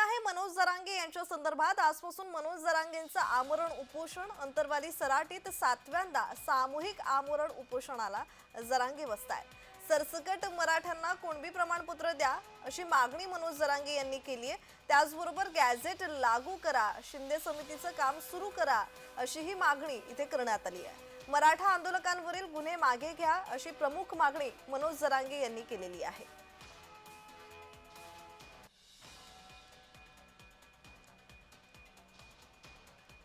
आहे. मनोज जरांगे यांच्या संदर्भात आजपासून मनोज जरांगेंचं आमरण उपोषण अंतरवाली सराटीत सातव्यांदा सामूहिक आमरण उपोषणाला जरांगे बसताय सरसकट मराठ्यांना कोणबी प्रमाणपत्र द्या अशी मागणी मनोज जरांगे यांनी केली आहे. त्याचबरोबर गॅझेट लागू करा शिंदे समितीचं काम सुरू करा अशीही मागणी इथे करण्यात आली आहे. मराठा आंदोलकांवरील गुन्हे मागे घ्या अशी प्रमुख मागणी मनोज जरांगे यांनी केलेली आहे.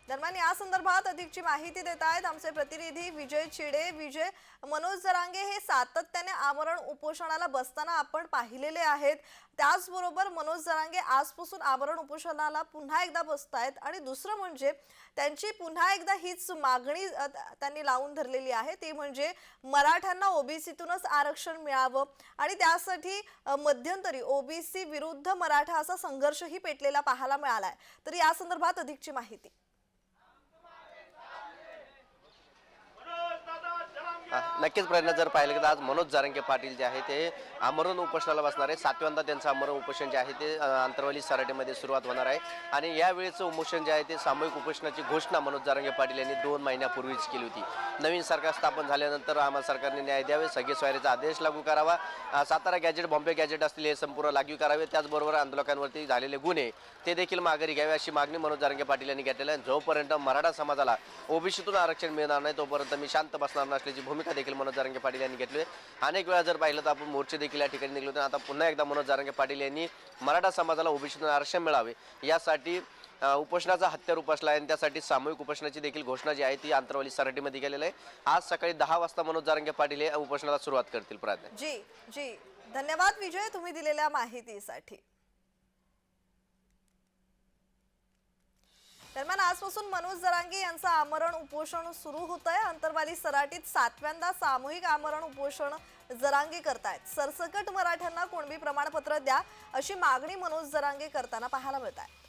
दरम्यान या संदर्भात अधिकची माहिती देत आहेत आमचे प्रतिनिधी विजय चिडे विजय मनोज जरांगे. हे सातत्याने आमरण उपोषणाला बसताना आपण पाहिलेले आहेत. त्याचबरोबर मनोज जरांगे आजपासून आमरण उपोषणाला पुन्हा एकदा बसत आहेत आणि दुसरं म्हणजे त्यांची पुन्हा एकदा हीच मागणी त्यांनी लावून धरलेली आहे. ती म्हणजे मराठ्यांना ओबीसीतूनच आरक्षण मिळावं आणि त्यासाठी मध्यंतरी ओबीसी विरुद्ध मराठा असा संघर्षही पेटलेला पाहायला मिळाला आहे तर या संदर्भात अधिकची माहिती हा, नक्कीच प्रयत्न जर पाहिलं तर आज मनोज जारंगे पाटील जे आहे ते आमरण उपोषणाला बसणार आहे. सातव्यांदा त्यांचं आमरण उपोषण जे आहे ते अंतरवाली सराटीमध्ये सुरुवात होणार आहे. आणि यावेळेचं उपोषण जे आहे ते सामूहिक उपोषणाची घोषणा मनोज जारंगे पाटील यांनी दोन महिन्यापूर्वीच केली होती. नवीन सरकार स्थापन झाल्यानंतर आम्हा सरकारने न्याय द्यावे सगळे स्वारीचा आदेश लागू करावा. सातारा गॅजेट बॉम्बे गॅजेट असतील हे संपूर्ण लागू करावे. त्याचबरोबर आंदोलकांवरती झालेले गुन्हे ते देखील माघारी घ्यावे अशी मागणी मनोज जारंगे पाटील यांनी घेतलेली आहे. जोपर्यंत मराठा समाजाला ओबीसीतून आरक्षण मिळणार नाही तोपर्यंत मी शांत बसणार नसल्याची भूमिका देखील मनोज जारंगे पाटील यांनी घेतले. अनेक वेळा जर पाहिलं तर आपण मोर्चे देखील या ठिकाणी निघलो होते. आता पुन्हा एकदा मनोज जारंगे पाटील यांनी मराठा समाजाला ओबीसीतून आरक्षण मिळावे. यासाठी उपोषणाचा हत्यार उपसला आहे आणि त्यासाठी सामूहिक उपोषणाची देखील घोषणा जी आहे ती आंतरवाली सराटीमध्ये केलेली आहे. आज सकाळी दहा वाजता मनोज जारंगे पाटील हे उपोषणाला सुरुवात करतील. प्राध्या जी जी. धन्यवाद विजय तुम्ही दिलेल्या माहितीसाठी. दरम्यान आजपासून मनोज जरांगे यांचं आमरण उपोषण सुरू होत आहे अंतरवाली सराटीत सातव्यांदा सामूहिक आमरण उपोषण जरांगे करतायत. सरसकट मराठ्यांना कोणबी प्रमाणपत्र द्या अशी मागणी मनोज जरांगे करताना पाहायला मिळत आहे